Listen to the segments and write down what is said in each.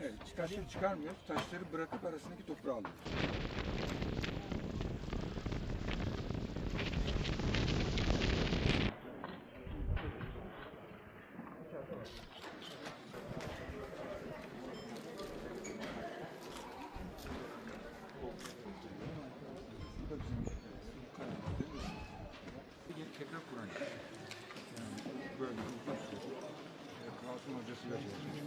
Evet, çıkartır çıkarmıyoruz. Taşları bırakıp arasındaki toprağı alıyoruz. Bu da bizim kalemimizde. Bir tekrar Kur'an. Yani böyle uzun süre. Kasım hocasıyla çalışmışlar.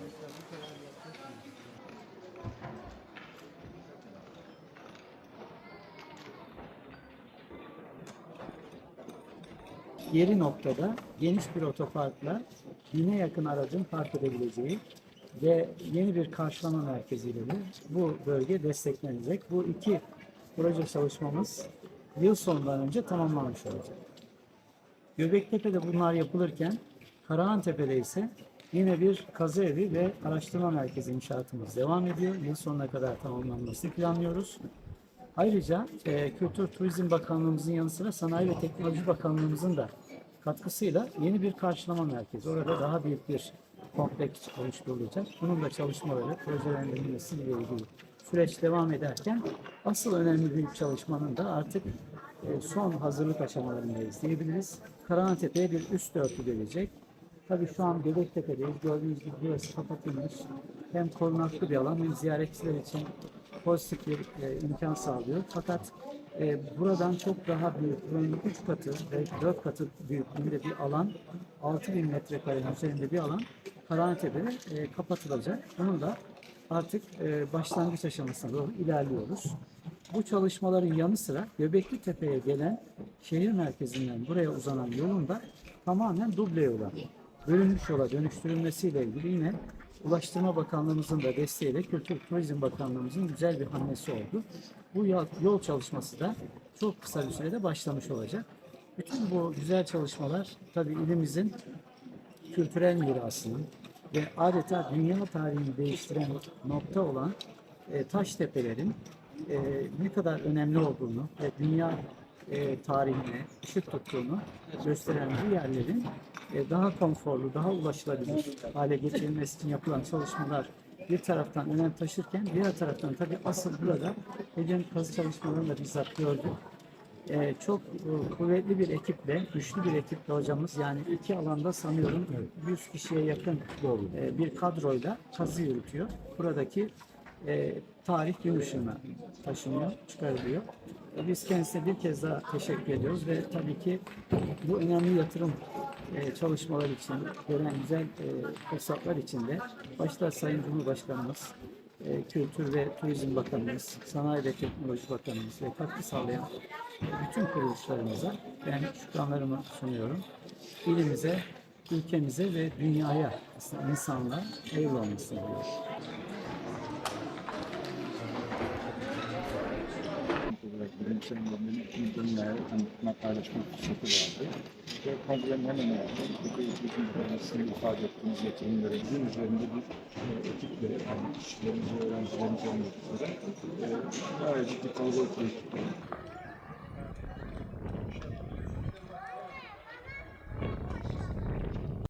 Yeri noktada geniş bir otoparkla bine yakın aracın park edebileceği ve yeni bir karşılama merkeziyle de bu bölge desteklenecek. Bu iki proje çalışmamız yıl sonundan önce tamamlanmış olacak. Göbektepe'de bunlar yapılırken Karahantepe'de ise yine bir kazı evi ve araştırma merkezi inşaatımız devam ediyor. Yıl sonuna kadar tamamlanmasını planlıyoruz. Ayrıca e, Kültür Turizm Bakanlığımızın yanı sıra Sanayi ve Teknoloji Bakanlığımızın da katkısıyla yeni bir karşılama merkezi. Orada daha büyük bir kompleks oluşturulacak. Bunun da çalışmaları, projelendirilmesi ile ilgili süreç devam ederken asıl önemli büyük çalışmanın da artık e, son hazırlık aşamalarındayız diyebiliriz. Karahantepe'ye bir üst örtü gelecek. Tabii şu an Göbektepe'deyiz. Gördüğünüz gibi burası kapatılmış. Hem korunaklı bir alan hem ziyaretçiler için pozitif bir e, imkan sağlıyor. Fakat e, buradan çok daha büyük, buranın 3 katı ve 4 katı büyüklüğünde bir alan, 6000 metrekarenin üzerinde bir alan Karahantepe'de e, kapatılacak. Bunun da artık e, başlangıç aşamasına doğru ilerliyoruz. Bu çalışmaların yanı sıra Göbekli Tepe'ye gelen şehir merkezinden buraya uzanan yolun da tamamen duble yola, bölünmüş yola dönüştürülmesiyle ilgili yine Ulaştırma Bakanlığımızın da desteğiyle Kültür Turizm Bakanlığımızın güzel bir hamlesi oldu. Bu yol, çalışması da çok kısa bir sürede başlamış olacak. Bütün bu güzel çalışmalar tabii ilimizin kültürel mirasının ve adeta dünya tarihini değiştiren nokta olan e, taş tepelerin e, ne kadar önemli olduğunu ve dünya e, tarihine ışık tuttuğunu gösteren bu yerlerin e, daha konforlu, daha ulaşılabilir hale getirilmesi için yapılan çalışmalar bir taraftan önem taşırken diğer taraftan tabii asıl burada Ece'nin kazı çalışmalarını da bizzat gördük. Ee, çok e, kuvvetli bir ekiple, güçlü bir ekiple hocamız yani iki alanda sanıyorum 100 kişiye yakın e, bir kadroyla kazı yürütüyor. Buradaki e, tarih gün ışığına taşınıyor, çıkarılıyor. Biz kendisine bir kez daha teşekkür ediyoruz ve tabii ki bu önemli yatırım e, çalışmalar için, gelen güzel e, fırsatlar için de başta Sayın Cumhurbaşkanımız, e, Kültür ve Turizm Bakanımız, Sanayi ve Teknoloji Bakanımız ve katkı sağlayan bütün kuruluşlarımıza ben şükranlarımı sunuyorum. İlimize, ülkemize ve dünyaya aslında insanlığa hayırlı olmasını diliyorum. Olarak bilimsel yönlerini bütün dünyaya tanıtma, paylaşma fırsatı vardı. Ve kongrenin hemen ardından bu eğitim sizin ifade ettiğiniz yatırımları bizim üzerinde bir e, ekiple, yani kişilerimiz, öğrencilerimiz olmak üzere e, gayet ciddi kalabalık bir ekiple